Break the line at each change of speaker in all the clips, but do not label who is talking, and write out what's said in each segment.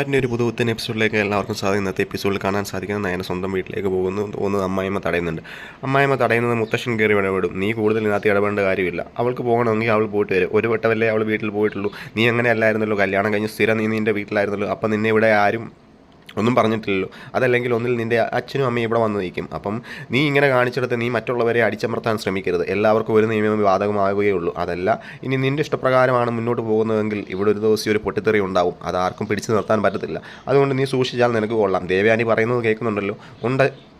അതിന്റെ ഒരു പുതുപുത്തൻ എപ്പിസോഡിലേക്ക് എല്ലാവർക്കും സാധിക്കും ഇന്നത്തെ എപ്പിസോഡിൽ കാണാൻ സാധിക്കുന്നത് നയന സ്വന്തം വീട്ടിലേക്ക് പോകുന്നു. തോന്നുന്നത് അമ്മായിമ്മ തടയുന്നുണ്ട്. അമ്മായിമ്മ തടയുന്നത് മുത്തശ്ശൻ കയറി ഇടപെടും. നീ കൂടുതൽ ഇതിനകത്ത് ഇടപെടേണ്ട കാര്യമില്ല. അവൾക്ക് പോകണമെങ്കിൽ അവൾ പോയിട്ട് വരും. ഒരു വട്ടമല്ലേ അവൾ വീട്ടിൽ പോയിട്ടുള്ളൂ. നീ അങ്ങനെ അല്ലായിരുന്നല്ലോ കല്യാണം കഴിഞ്ഞ് സ്ഥിരം നീ നിന്റെ വീട്ടിലായിരുന്നല്ലോ. അപ്പം നിന്നെ ഇവിടെ ആരും ഒന്നും പറഞ്ഞിട്ടില്ലല്ലോ. അതല്ലെങ്കിൽ ഒന്നിൽ നിന്റെ അച്ഛനും അമ്മയും ഇവിടെ വന്ന് നിൽക്കും. അപ്പം നീ ഇങ്ങനെ കാണിച്ചെടുത്ത് നീ മറ്റുള്ളവരെ അടിച്ചമർത്താൻ ശ്രമിക്കരുത്. എല്ലാവർക്കും ഒരു നിയമം ബാധകമാവുകയുള്ളൂ. അതല്ല ഇനി നിന്റെ ഇഷ്ടപ്രകാരമാണ് മുന്നോട്ട് പോകുന്നതെങ്കിൽ ഇവിടെ ഒരു ദിവസം ഒരു പൊട്ടിത്തെറി ഉണ്ടാവും. അത് ആർക്കും പിടിച്ചു നിർത്താൻ പറ്റത്തില്ല. അതുകൊണ്ട് നീ സൂക്ഷിച്ചാൽ നിനക്ക് കൊള്ളാം. ദേവയാനി പറയുന്നത് കേൾക്കുന്നുണ്ടല്ലോ. ഉണ്ട്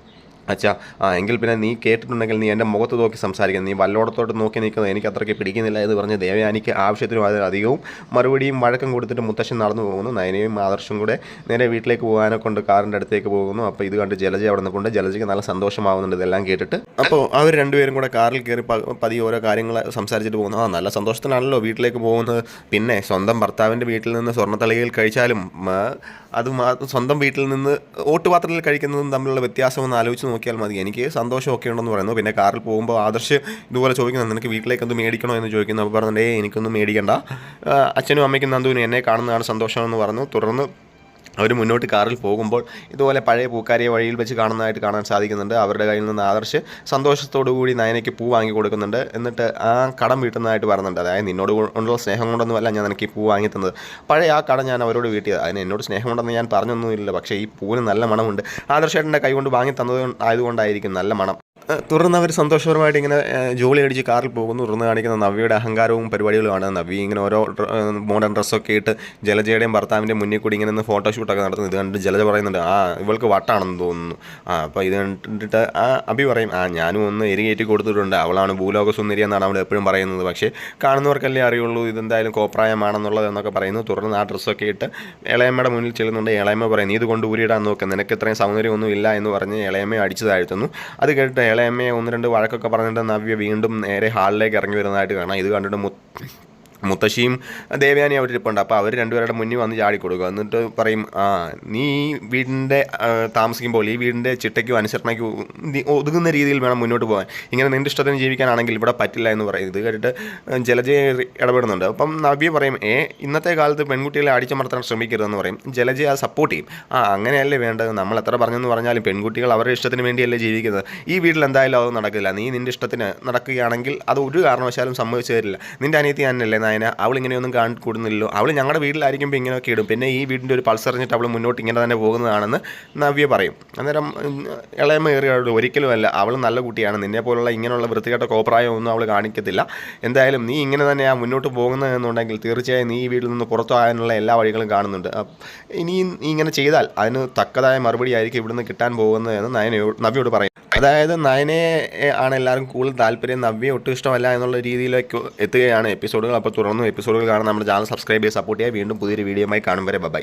അച്ഛാ ആ എങ്കിൽ പിന്നെ നീ കേട്ടിട്ടുണ്ടെങ്കിൽ നീ എന്റെ മുഖത്ത് നോക്കി സംസാരിക്കുന്നത് നീ വല്ലോടത്തോട്ട് നോക്കി നിൽക്കുന്നത് എനിക്ക് അത്രയ്ക്ക് പിടിക്കുന്നില്ല എന്ന് പറഞ്ഞ് ദേവയാനിക്ക് ആവശ്യത്തിനും അതിലധികവും മറുപടിയും വഴക്കം കൊടുത്തിട്ട് മുത്തശ്ശൻ നടന്നു പോകുന്നു. നയനയും ആദർശും കൂടെ നേരെ വീട്ടിലേക്ക് പോകാനെ കൊണ്ട് കാറിന്റെ അടുത്തേക്ക് പോകുന്നു. അപ്പോൾ ഇത് കണ്ട് ജലജ അവിടെ കൊണ്ട് ജലജയ്ക്ക് നല്ല സന്തോഷമാവുന്നുണ്ട് ഇതെല്ലാം കേട്ടിട്ട്. അപ്പോൾ അവർ രണ്ടുപേരും കൂടെ കാറിൽ കയറി പതി ഓരോ കാര്യങ്ങൾ സംസാരിച്ചിട്ട് പോകുന്നു. ആ നല്ല സന്തോഷത്തിനാണല്ലോ വീട്ടിലേക്ക് പോകുന്നത്. പിന്നെ സ്വന്തം ഭർത്താവിന്റെ വീട്ടിൽ നിന്ന് സ്വർണത്തളികയിൽ കഴിച്ചാലും അത് സ്വന്തം വീട്ടിൽ നിന്ന് ഓട്ടുപാത്രത്തിൽ കഴിക്കുന്നതും തമ്മിലുള്ള വ്യത്യാസം ഒന്ന് ആലോചിച്ച് നോക്കിയാൽ മതി. എനിക്ക് സന്തോഷമൊക്കെ ഉണ്ടെന്ന് പറയുന്നു. പിന്നെ കാറിൽ പോകുമ്പോൾ ആദർശ് ഇതുപോലെ ചോദിക്കുന്നത് നിനക്ക് വീട്ടിലേക്ക് എന്ത് മേടിക്കണോ? എന്ന് ചോദിക്കുന്നു. അപ്പോൾ പറഞ്ഞിട്ട് എനിക്കൊന്നും മേടിക്കണ്ട. അച്ഛനും അമ്മയ്ക്കും നന്ദുവിനും എന്നെ കാണുന്നതാണ് സന്തോഷമെന്ന് പറഞ്ഞു. തുടർന്ന് അവർ മുന്നോട്ട് കാറിൽ പോകുമ്പോൾ ഇതുപോലെ പഴയ പൂക്കാരിയെ വഴിയിൽ വെച്ച് കാണുന്നതായിട്ട് കാണാൻ സാധിക്കുന്നുണ്ട്. അവരുടെ കയ്യിൽ നിന്ന് ആദർശ് കൂടി നയനയ്ക്ക് പൂ വാങ്ങി കൊടുക്കുന്നുണ്ട്. എന്നിട്ട് ആ കടം വീട്ടുന്നതായിട്ട് പറയുന്നുണ്ട്. അതായത് നിന്നോട് കൊണ്ടുള്ള സ്നേഹം കൊണ്ടൊന്നുമല്ല ഞാൻ എനിക്ക് ഈ പൂ വാങ്ങി തന്നത്. പഴയ ആ കടം ഞാൻ അവരോട് വീട്ടിയത്. അതിന് എന്നോട് സ്നേഹം ഉണ്ടെന്ന് ഞാൻ പറഞ്ഞൊന്നുമില്ല പക്ഷേ ഈ പൂവിന് നല്ല മണമുണ്ട്. ആദർശേട്ടന്റെ കൈ കൊണ്ട് വാങ്ങി തന്നത് ആയതുകൊണ്ടായിരിക്കും നല്ല മണം. തുടർന്ന് അവർ സന്തോഷപരമായിട്ട് ഇങ്ങനെ ജോലി അടിച്ച് കാറിൽ പോകുന്നു. തുടർന്ന് കാണിക്കുന്ന നവ്യയുടെ അഹങ്കാരവും പരിപാടികളുമാണ്. നവ്യ ഇങ്ങനെ ഓരോ മോഡേൺ ഡ്രസ്സൊക്കെ ഇട്ട് ജലജയുടെയും ഭർത്താവിന്റെ മുന്നിൽ കൂടി ഇങ്ങനെ നിന്ന് ഫോട്ടോഷൂട്ടൊക്കെ നടത്തുന്നു. ഇത് കണ്ടിട്ട് ജലജ പറയുന്നുണ്ട് ആ ഇവൾക്ക് വട്ടാണെന്ന് തോന്നുന്നു. ആ അപ്പോൾ ഇത് കണ്ടിട്ട് ആ അഭി പറയും ആ ഞാനും ഒന്ന് എരികേറ്റി കൊടുത്തിട്ടുണ്ട്. അവളാണ് ഭൂലോക സുന്ദരി എന്നാണ് അവൾ എപ്പോഴും പറയുന്നത്. പക്ഷേ കാണുന്നവർക്കല്ലേ അറിയുള്ളൂ ഇതെന്തായാലും കോപ്രായമാണെന്നുള്ളത് എന്നൊക്കെ പറയുന്നു. തുടർന്ന് ആ ഡ്രസ്സൊക്കെ ഇട്ട് ഇളയമ്മയുടെ മുന്നിൽ ചെല്ലുന്നുണ്ട്. ഇളയമ്മ പറയും നീ ഇത് കൊണ്ട് ഊരിയിടാൻ നോക്കുക നിനക്ക് ഇത്രയും സൗന്ദര്യമൊന്നും ഇല്ല എന്ന് പറഞ്ഞ് ഇളയമ്മയെ അടിച്ചു താഴ്ത്തുന്നു. അത് കേട്ടിട്ട് ഇളയമ്മയെ ഒന്ന് രണ്ട് വഴക്കൊക്കെ പറഞ്ഞിട്ട് നവ്യ വീണ്ടും നേരെ ഹാളിലേക്ക് ഇറങ്ങി വരുന്നതായിട്ട് കാണാം. ഇത് കണ്ടിട്ട് മുത്തശ്ശിയും ദേവയാനി അവിടെ ഇരിപ്പുണ്ട് അപ്പോൾ അവർ രണ്ടുപേരുടെ മുന്നിൽ വന്ന് ചാടി കൊടുക്കുക എന്നിട്ട് പറയും ആ നീ ഈ വീടിന്റെ താമസിക്കുമ്പോൾ ഈ വീടിന്റെ ചിട്ടയ്ക്കും അനുസരണയ്ക്കും ഒതുങ്ങുന്ന രീതിയിൽ വേണം മുന്നോട്ട് പോകാൻ. ഇങ്ങനെ നിന്റെ ഇഷ്ടത്തിന് ജീവിക്കാനാണെങ്കിൽ ഇവിടെ പറ്റില്ല എന്ന് പറയും. ഇത് കേട്ടിട്ട് ജലജയ ഇടപെടുന്നുണ്ട്. അപ്പം നവ്യ പറയും ഏ ഇന്നത്തെ കാലത്ത് പെൺകുട്ടികളെ അടിച്ചമർത്താൻ ശ്രമിക്കരുതെന്ന് പറയും. ജലജയ സപ്പോർട്ട് ചെയ്യും. ആ അങ്ങനെയല്ലേ വേണ്ടത്? നമ്മൾ എത്ര പറഞ്ഞെന്ന് പറഞ്ഞാലും പെൺകുട്ടികൾ അവരുടെ ഇഷ്ടത്തിന് വേണ്ടിയല്ലേ ജീവിക്കുന്നത്. ഈ വീട്ടിൽ എന്തായാലും അത് നടക്കില്ല. നീ നിന്റെ ഇഷ്ടത്തിന് നടക്കുകയാണെങ്കിൽ അത് ഒരു കാരണവശാലും സംഭവിച്ചു തരില്ല. നിന്റെ അനിയത്തി ഞാനല്ലേ നായന അവൾ ഇങ്ങനെയൊന്നും കാണി കൂടുന്നില്ലല്ലോ അവൾ ഞങ്ങളുടെ വീട്ടിലായിരിക്കുമ്പോൾ ഇങ്ങനെയൊക്കെ ഇടും പിന്നെ ഈ വീടിന്റെ ഒരു പൾസ് അറിഞ്ഞിട്ട് അവൾ മുന്നോട്ട് ഇങ്ങനെ തന്നെ പോകുന്നതാണെന്ന് നവ്യ പറയും അന്നേരം കയറിയോട് ഒരിക്കലുമല്ല അവൾ നല്ല കുട്ടിയാണ് നിന്നെ പോലുള്ള ഇങ്ങനെയുള്ള വൃത്തികെട്ട കോപ്രായം ഒന്നും അവൾ കാണിക്കത്തില്ല എന്തായാലും നീ ഇങ്ങനെ തന്നെയാണ് മുന്നോട്ട് പോകുന്നതെന്നുണ്ടെങ്കിൽ തീർച്ചയായും നീ ഈ വീട്ടിൽ നിന്ന് പുറത്തു പോകാനുള്ള എല്ലാ വഴികളും കാണുന്നുണ്ട് ഇനിയും നീ ഇങ്ങനെ ചെയ്താൽ അതിന് തക്കതായ മറുപടി ആയിരിക്കും ഇവിടുന്ന് കിട്ടാൻ പോകുന്നതെന്ന് നയനയോട് നവ്യോട് പറയും അതായത് നയനയെ ആണ് എല്ലാവരും കൂടുതൽ താല്പര്യം നവ്യ ഒട്ടും ഇഷ്ടമല്ല എന്നുള്ള രീതിയിലേക്ക് എത്തുകയാണ് എപ്പിസോഡുകൾ. അപ്പോൾ തുടർന്നും എപ്പിസോഡുകൾ കാണാൻ നമ്മുടെ ചാനൽ സബ്സ്ക്രൈബ് ചെയ്ത് സപ്പോർട്ട് ചെയ്യുക. വീണ്ടും പുതിയൊരു വീഡിയോയുമായി കാണും വരെ. ബൈ